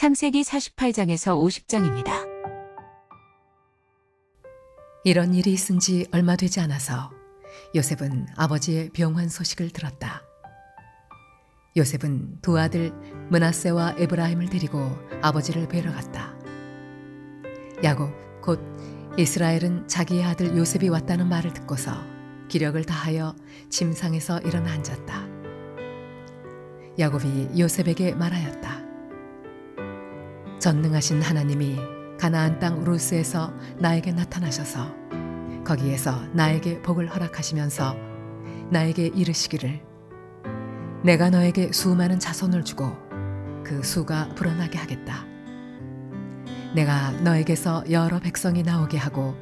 창세기 48장에서 50장입니다. 이런 일이 있은 지 얼마 되지 않아서 요셉은 아버지의 병환 소식을 들었다. 요셉은 두 아들 문하세와 에브라임을 데리고 아버지를 뵈러 갔다. 야곱 곧 이스라엘은 자기의 아들 요셉이 왔다는 말을 듣고서 기력을 다하여 침상에서 일어나 앉았다. 야곱이 요셉에게 말하였다. 전능하신 하나님이 가나안 땅 루스에서 나에게 나타나셔서 거기에서 나에게 복을 허락하시면서 나에게 이르시기를 내가 너에게 수많은 자손을 주고 그 수가 불어나게 하겠다. 내가 너에게서 여러 백성이 나오게 하고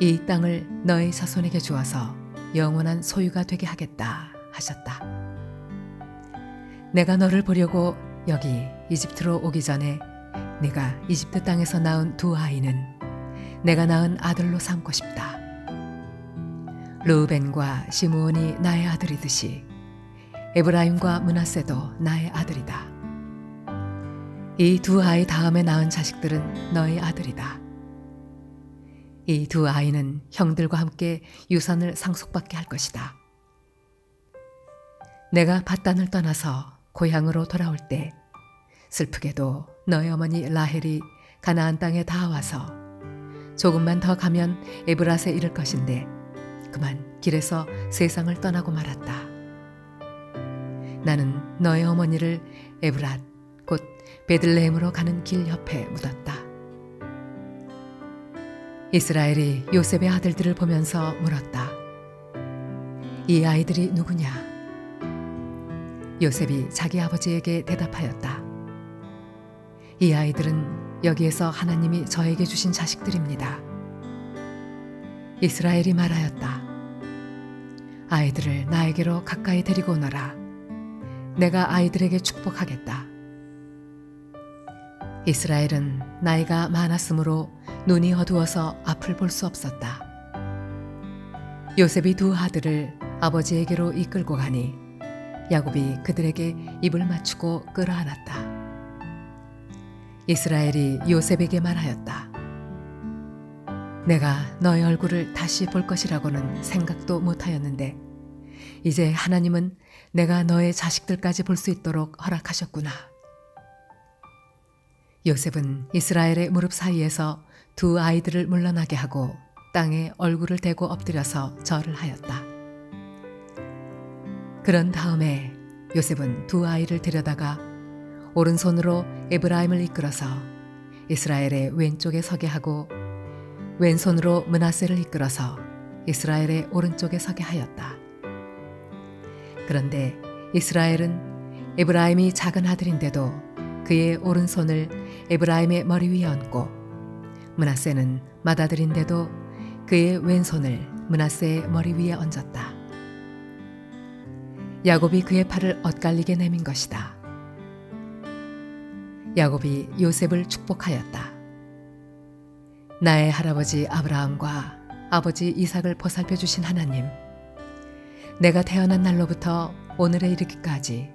이 땅을 너의 자손에게 주어서 영원한 소유가 되게 하겠다 하셨다. 내가 너를 보려고 여기 이집트로 오기 전에 내가 이집트 땅에서 낳은 두 아이는 내가 낳은 아들로 삼고 싶다. 루벤과 시므온이 나의 아들이듯이 에브라임과 문하세도 나의 아들이다. 이 두 아이 다음에 낳은 자식들은 너의 아들이다. 이 두 아이는 형들과 함께 유산을 상속받게 할 것이다. 내가 바단을 떠나서 고향으로 돌아올 때 슬프게도 너의 어머니 라헬이 가나안 땅에 다 와서 조금만 더 가면 에브라스에 이를 것인데 그만 길에서 세상을 떠나고 말았다. 나는 너의 어머니를 에브랏 곧 베들레헴으로 가는 길 옆에 묻었다. 이스라엘이 요셉의 아들들을 보면서 물었다. 이 아이들이 누구냐? 요셉이 자기 아버지에게 대답하였다. 이 아이들은 여기에서 하나님이 저에게 주신 자식들입니다. 이스라엘이 말하였다. 아이들을 나에게로 가까이 데리고 오너라. 내가 아이들에게 축복하겠다. 이스라엘은 나이가 많았으므로 눈이 어두워서 앞을 볼 수 없었다. 요셉이 두 아들을 아버지에게로 이끌고 가니 야곱이 그들에게 입을 맞추고 끌어안았다. 이스라엘이 요셉에게 말하였다. 내가 너의 얼굴을 다시 볼 것이라고는 생각도 못하였는데 이제 하나님은 내가 너의 자식들까지 볼 수 있도록 허락하셨구나. 요셉은 이스라엘의 무릎 사이에서 두 아이들을 물러나게 하고 땅에 얼굴을 대고 엎드려서 절을 하였다. 그런 다음에 요셉은 두 아이를 데려다가 오른손으로 에브라임을 이끌어서 이스라엘의 왼쪽에 서게 하고 왼손으로 문하세를 이끌어서 이스라엘의 오른쪽에 서게 하였다. 그런데 이스라엘은 에브라임이 작은 아들인데도 그의 오른손을 에브라임의 머리 위에 얹고 문하세는 맏아들인데도 그의 왼손을 문하세의 머리 위에 얹었다. 야곱이 그의 팔을 엇갈리게 내민 것이다. 야곱이 요셉을 축복하였다. 나의 할아버지 아브라함과 아버지 이삭을 보살펴 주신 하나님, 내가 태어난 날로부터 오늘에 이르기까지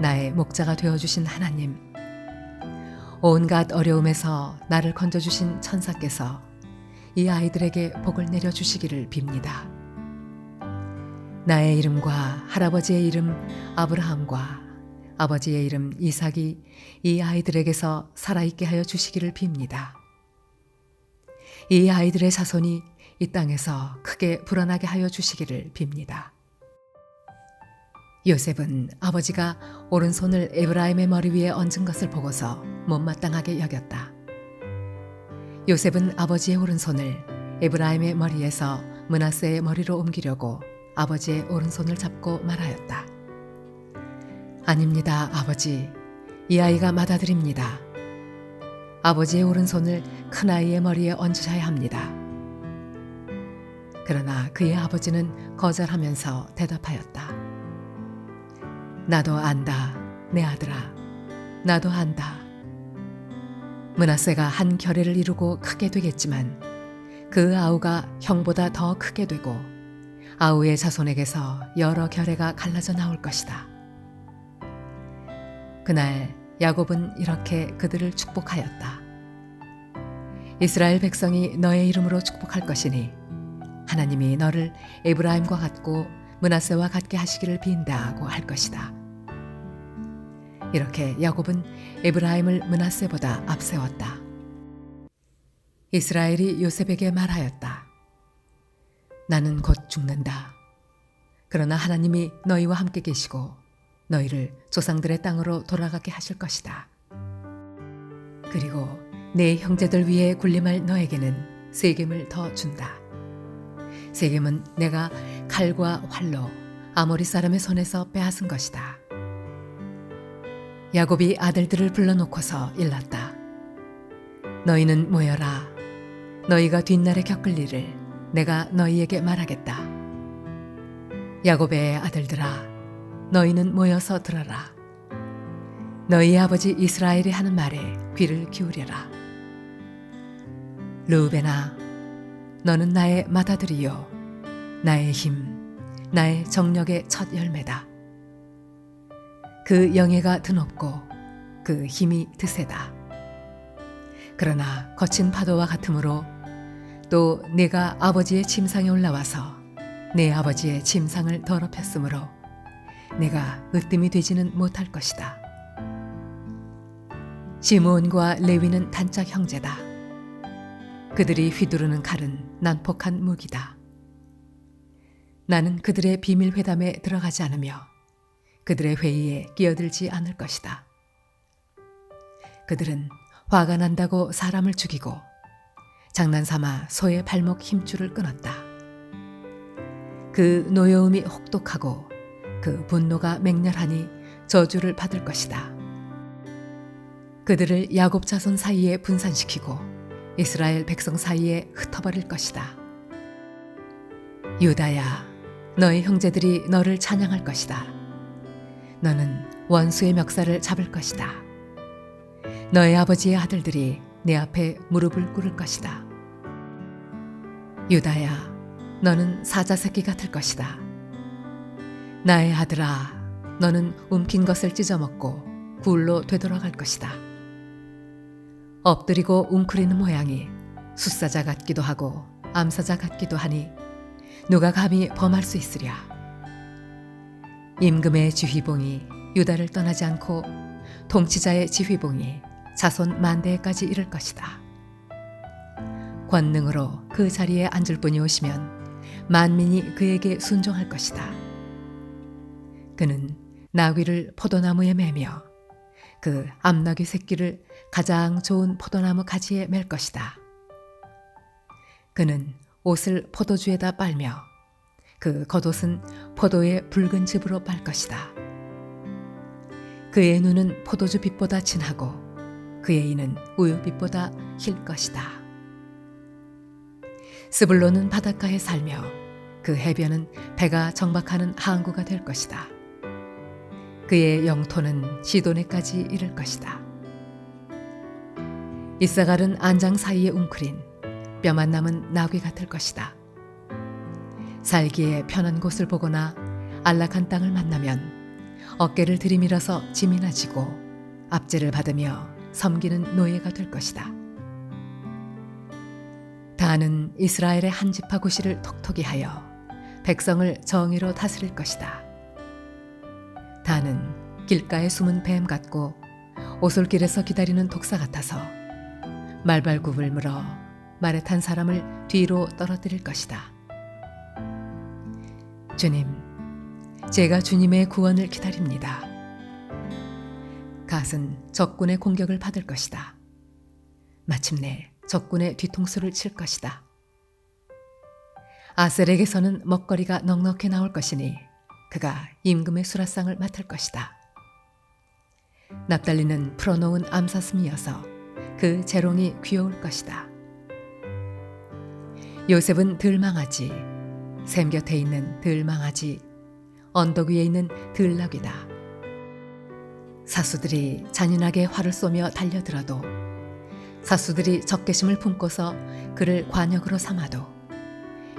나의 목자가 되어 주신 하나님, 온갖 어려움에서 나를 건져 주신 천사께서 이 아이들에게 복을 내려 주시기를 빕니다. 나의 이름과 할아버지의 이름 아브라함과 아버지의 이름 이삭이 이 아이들에게서 살아있게 하여 주시기를 빕니다. 이 아이들의 자손이 이 땅에서 크게 불어나게 하여 주시기를 빕니다. 요셉은 아버지가 오른손을 에브라임의 머리 위에 얹은 것을 보고서 못마땅하게 여겼다. 요셉은 아버지의 오른손을 에브라임의 머리에서 문하세의 머리로 옮기려고 아버지의 오른손을 잡고 말하였다. 아닙니다, 아버지. 이 아이가 맏아들입니다. 아버지의 오른손을 큰아이의 머리에 얹으셔야 합니다. 그러나 그의 아버지는 거절하면서 대답하였다. 나도 안다, 내 아들아. 나도 안다. 문하세가 한 결례를 이루고 크게 되겠지만 그 아우가 형보다 더 크게 되고 아우의 자손에게서 여러 결례가 갈라져 나올 것이다. 그날 야곱은 이렇게 그들을 축복하였다. 이스라엘 백성이 너의 이름으로 축복할 것이니 하나님이 너를 에브라임과 같고 문하세와 같게 하시기를 빈다고 할 것이다. 이렇게 야곱은 에브라임을 문하세보다 앞세웠다. 이스라엘이 요셉에게 말하였다. 나는 곧 죽는다. 그러나 하나님이 너희와 함께 계시고 너희를 조상들의 땅으로 돌아가게 하실 것이다. 그리고 내 형제들 위에 군림할 너에게는 세겜을 더 준다. 세겜은 내가 칼과 활로 아모리 사람의 손에서 빼앗은 것이다. 야곱이 아들들을 불러놓고서 일렀다. 너희는 모여라. 너희가 뒷날에 겪을 일을 내가 너희에게 말하겠다. 야곱의 아들들아, 너희는 모여서 들어라. 너희 아버지 이스라엘이 하는 말에 귀를 기울여라. 르우벤아, 너는 나의 맏아들이요, 나의 힘, 나의 정력의 첫 열매다. 그 영예가 드높고 그 힘이 드세다. 그러나 거친 파도와 같으므로 또 내가 아버지의 침상에 올라와서 내 아버지의 침상을 더럽혔으므로 내가 으뜸이 되지는 못할 것이다. 시므온과 레위는 단짝 형제다. 그들이 휘두르는 칼은 난폭한 무기다. 나는 그들의 비밀 회담에 들어가지 않으며 그들의 회의에 끼어들지 않을 것이다. 그들은 화가 난다고 사람을 죽이고 장난삼아 소의 발목 힘줄을 끊었다. 그 노여움이 혹독하고 그 분노가 맹렬하니 저주를 받을 것이다. 그들을 야곱 자손 사이에 분산시키고 이스라엘 백성 사이에 흩어버릴 것이다. 유다야, 너의 형제들이 너를 찬양할 것이다. 너는 원수의 멱살을 잡을 것이다. 너의 아버지의 아들들이 내 앞에 무릎을 꿇을 것이다. 유다야, 너는 사자 새끼 같을 것이다. 나의 아들아, 너는 움킨 것을 찢어먹고 굴로 되돌아갈 것이다. 엎드리고 웅크리는 모양이 숫사자 같기도 하고 암사자 같기도 하니 누가 감히 범할 수 있으랴. 임금의 지휘봉이 유다를 떠나지 않고 통치자의 지휘봉이 자손 만대까지 이를 것이다. 권능으로 그 자리에 앉을 분이 오시면 만민이 그에게 순종할 것이다. 그는 나귀를 포도나무에 매며 그 암나귀 새끼를 가장 좋은 포도나무 가지에 맬 것이다. 그는 옷을 포도주에다 빨며 그 겉옷은 포도의 붉은 즙으로 빨 것이다. 그의 눈은 포도주 빛보다 진하고 그의 이는 우유빛보다 힐 것이다. 스불로는 바닷가에 살며 그 해변은 배가 정박하는 항구가 될 것이다. 그의 영토는 시도네까지 이를 것이다. 이사갈은 안장 사이에 웅크린 뼈만 남은 나귀 같을 것이다. 살기에 편한 곳을 보거나 안락한 땅을 만나면 어깨를 들이밀어서 짐이나 지고 압제를 받으며 섬기는 노예가 될 것이다. 다는 이스라엘의 한 지파 구시를 톡톡히 하여 백성을 정의로 다스릴 것이다. 다는 길가에 숨은 뱀 같고 오솔길에서 기다리는 독사 같아서 말발굽을 물어 말에 탄 사람을 뒤로 떨어뜨릴 것이다. 주님, 제가 주님의 구원을 기다립니다. 갓은 적군의 공격을 받을 것이다. 마침내 적군의 뒤통수를 칠 것이다. 아셀에게서는 먹거리가 넉넉히 나올 것이니 그가 임금의 수라상을 맡을 것이다. 납달리는 풀어놓은 암사슴이어서 그 재롱이 귀여울 것이다. 요셉은 들망아지, 샘 곁에 있는 들망아지, 언덕 위에 있는 들나귀다. 사수들이 잔인하게 활을 쏘며 달려들어도 사수들이 적개심을 품고서 그를 관역으로 삼아도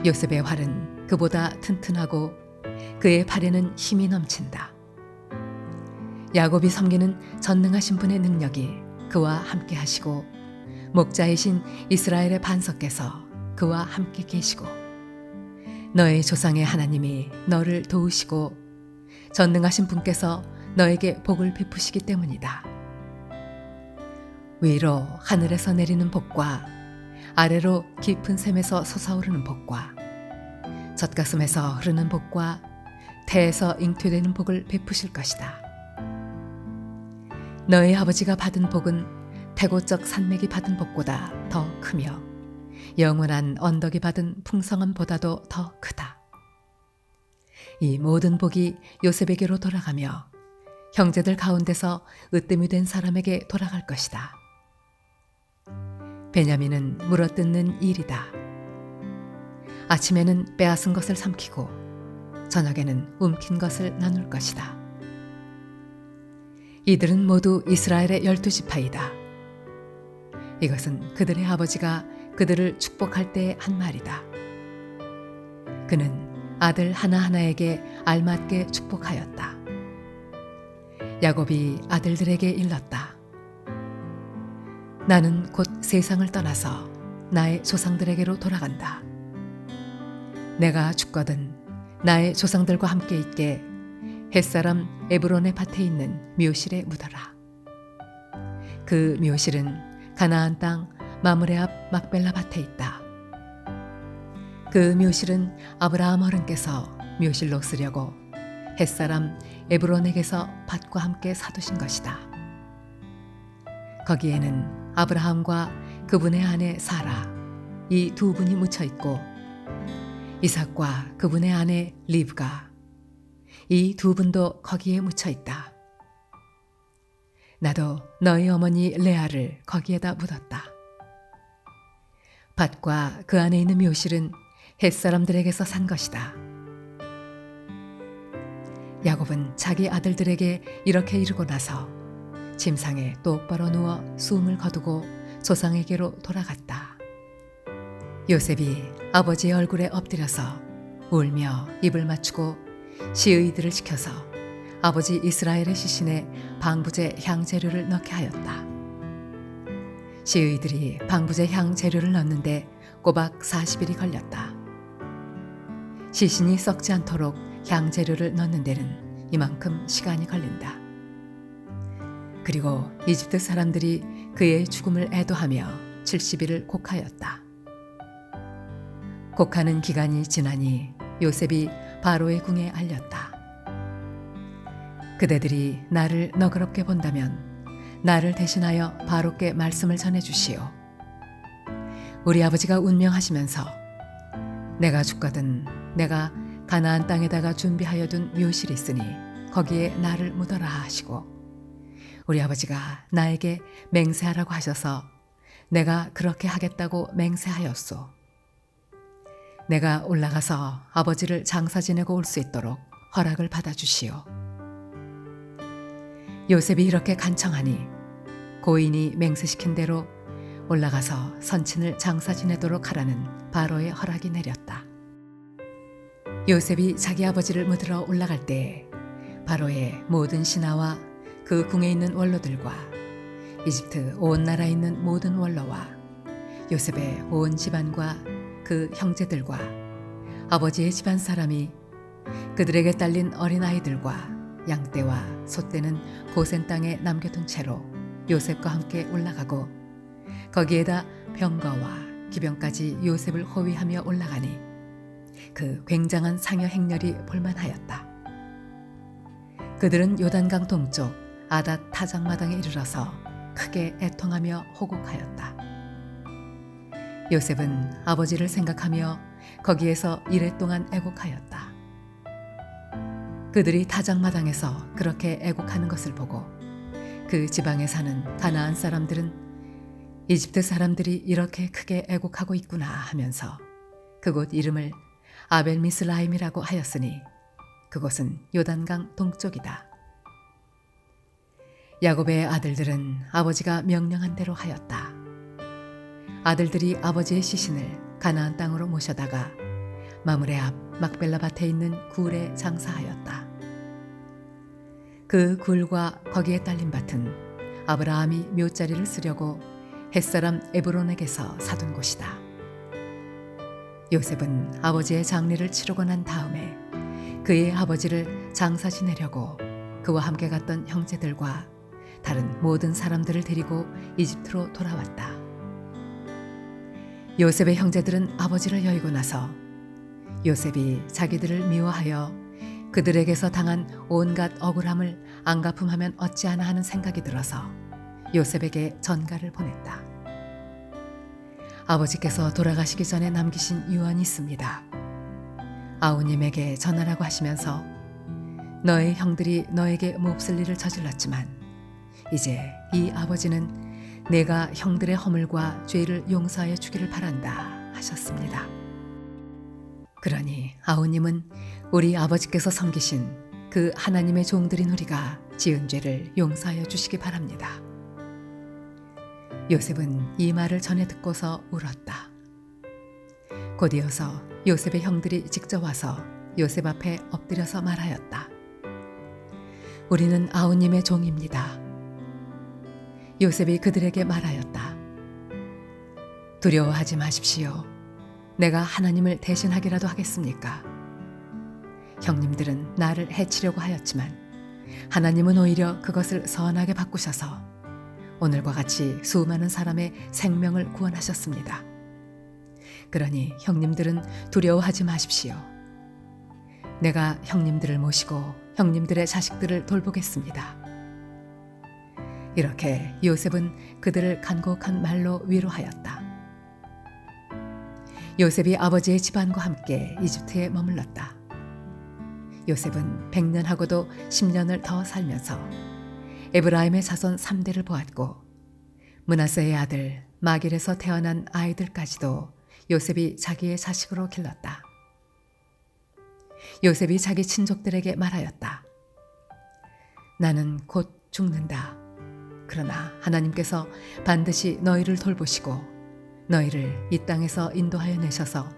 요셉의 활은 그보다 튼튼하고 그의 팔에는 힘이 넘친다. 야곱이 섬기는 전능하신 분의 능력이 그와 함께 하시고 목자이신 이스라엘의 반석께서 그와 함께 계시고 너의 조상의 하나님이 너를 도우시고 전능하신 분께서 너에게 복을 베푸시기 때문이다. 위로 하늘에서 내리는 복과 아래로 깊은 샘에서 솟아오르는 복과 젖가슴에서 흐르는 복과 태에서 잉태되는 복을 베푸실 것이다. 너의 아버지가 받은 복은 태고적 산맥이 받은 복보다 더 크며 영원한 언덕이 받은 풍성함보다도 더 크다. 이 모든 복이 요셉에게로 돌아가며 형제들 가운데서 으뜸이 된 사람에게 돌아갈 것이다. 베냐민은 물어뜯는 일이다. 아침에는 빼앗은 것을 삼키고 저녁에는 움킨 것을 나눌 것이다. 이들은 모두 이스라엘의 열두 지파이다. 이것은 그들의 아버지가 그들을 축복할 때한 말이다. 그는 아들 하나하나에게 알맞게 축복하였다. 야곱이 아들들에게 일렀다. 나는 곧 세상을 떠나서 나의 조상들에게로 돌아간다. 내가 죽거든 나의 조상들과 함께 있게 햇사람 에브론의 밭에 있는 묘실에 묻어라. 그 묘실은 가나안 땅 마므레 앞 막벨라 밭에 있다. 그 묘실은 아브라함 어른께서 묘실로 쓰려고 햇사람 에브론에게서 밭과 함께 사두신 것이다. 거기에는 아브라함과 그분의 아내 사라 이 두 분이 묻혀 있고 이삭과 그분의 아내 리브가 이 두 분도 거기에 묻혀 있다. 나도 너희 어머니 레아를 거기에다 묻었다. 밭과 그 안에 있는 묘실은 햇사람들에게서 산 것이다. 야곱은 자기 아들들에게 이렇게 이르고 나서 침상에 똑바로 누워 숨을 거두고 조상에게로 돌아갔다. 요셉이 아버지의 얼굴에 엎드려서 울며 입을 맞추고 시의들을 지켜서 아버지 이스라엘의 시신에 방부제 향 재료를 넣게 하였다. 시의들이 방부제 향 재료를 넣는데 꼬박 40일이 걸렸다. 시신이 썩지 않도록 향 재료를 넣는 데는 이만큼 시간이 걸린다. 그리고 이집트 사람들이 그의 죽음을 애도하며 70일을 곡하였다. 곡하는 기간이 지나니 요셉이 바로의 궁에 알렸다. 그대들이 나를 너그럽게 본다면 나를 대신하여 바로께 말씀을 전해 주시오. 우리 아버지가 운명하시면서 내가 죽거든 내가 가나안 땅에다가 준비하여 둔 묘실이 있으니 거기에 나를 묻어라 하시고 우리 아버지가 나에게 맹세하라고 하셔서 내가 그렇게 하겠다고 맹세하였소. 내가 올라가서 아버지를 장사 지내고 올 수 있도록 허락을 받아 주시오. 요셉이 이렇게 간청하니 고인이 맹세시킨 대로 올라가서 선친을 장사 지내도록 하라는 바로의 허락이 내렸다. 요셉이 자기 아버지를 묻으러 올라갈 때 바로의 모든 신하와 그 궁에 있는 원로들과 이집트 온 나라에 있는 모든 원로와 요셉의 온 집안과 그 형제들과 아버지의 집안 사람이 그들에게 딸린 어린아이들과 양떼와 소떼는 고센 땅에 남겨둔 채로 요셉과 함께 올라가고 거기에다 병거와 기병까지 요셉을 호위하며 올라가니 그 굉장한 상여 행렬이 볼만하였다. 그들은 요단강 동쪽 아닷 타작마당에 이르러서 크게 애통하며 호곡하였다. 요셉은 아버지를 생각하며 거기에서 이래 동안 애곡하였다. 그들이 타작마당에서 그렇게 애곡하는 것을 보고 그 지방에 사는 가나안 사람들은 이집트 사람들이 이렇게 크게 애곡하고 있구나 하면서 그곳 이름을 아벨미스라임이라고 하였으니 그곳은 요단강 동쪽이다. 야곱의 아들들은 아버지가 명령한 대로 하였다. 아들들이 아버지의 시신을 가나안 땅으로 모셔다가 마므레 앞 막벨라 밭에 있는 굴에 장사하였다. 그 굴과 거기에 딸린 밭은 아브라함이 묘자리를 쓰려고 햇사람 에브론에게서 사둔 곳이다. 요셉은 아버지의 장례를 치르고 난 다음에 그의 아버지를 장사 지내려고 그와 함께 갔던 형제들과 다른 모든 사람들을 데리고 이집트로 돌아왔다. 요셉의 형제들은 아버지를 여의고 나서 요셉이 자기들을 미워하여 그들에게서 당한 온갖 억울함을 안 갚음하면 어찌하나 하는 생각이 들어서 요셉에게 전가를 보냈다. 아버지께서 돌아가시기 전에 남기신 유언이 있습니다. 아우님에게 전하라고 하시면서 너의 형들이 너에게 몹쓸 일을 저질렀지만 이제 이 아버지는 내가 형들의 허물과 죄를 용서하여 주기를 바란다 하셨습니다. 그러니 아우님은 우리 아버지께서 섬기신 그 하나님의 종들인 우리가 지은 죄를 용서하여 주시기 바랍니다. 요셉은 이 말을 전해 듣고서 울었다. 곧이어서 요셉의 형들이 직접 와서 요셉 앞에 엎드려서 말하였다. 우리는 아우님의 종입니다. 요셉이 그들에게 말하였다. 두려워하지 마십시오. 내가 하나님을 대신하기라도 하겠습니까? 형님들은 나를 해치려고 하였지만 하나님은 오히려 그것을 선하게 바꾸셔서 오늘과 같이 수많은 사람의 생명을 구원하셨습니다. 그러니 형님들은 두려워하지 마십시오. 내가 형님들을 모시고 형님들의 자식들을 돌보겠습니다. 이렇게 요셉은 그들을 간곡한 말로 위로하였다. 요셉이 아버지의 집안과 함께 이집트에 머물렀다. 요셉은 100년하고도 10년을 더 살면서 에브라임의 자손 3대를 보았고 문하세의 아들 마길에서 태어난 아이들까지도 요셉이 자기의 자식으로 길렀다. 요셉이 자기 친족들에게 말하였다. 나는 곧 죽는다. 그러나 하나님께서 반드시 너희를 돌보시고 너희를 이 땅에서 인도하여 내셔서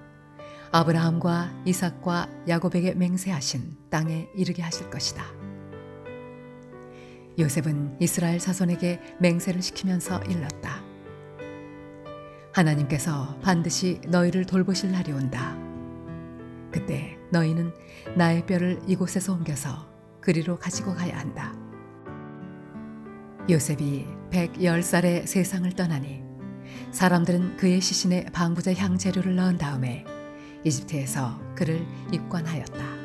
아브라함과 이삭과 야곱에게 맹세하신 땅에 이르게 하실 것이다. 요셉은 이스라엘 자손에게 맹세를 시키면서 일렀다. 하나님께서 반드시 너희를 돌보실 날이 온다. 그때 너희는 나의 뼈를 이곳에서 옮겨서 그리로 가지고 가야 한다. 요셉이 110살에 세상을 떠나니 사람들은 그의 시신에 방부제 향 재료를 넣은 다음에 이집트에서 그를 입관하였다.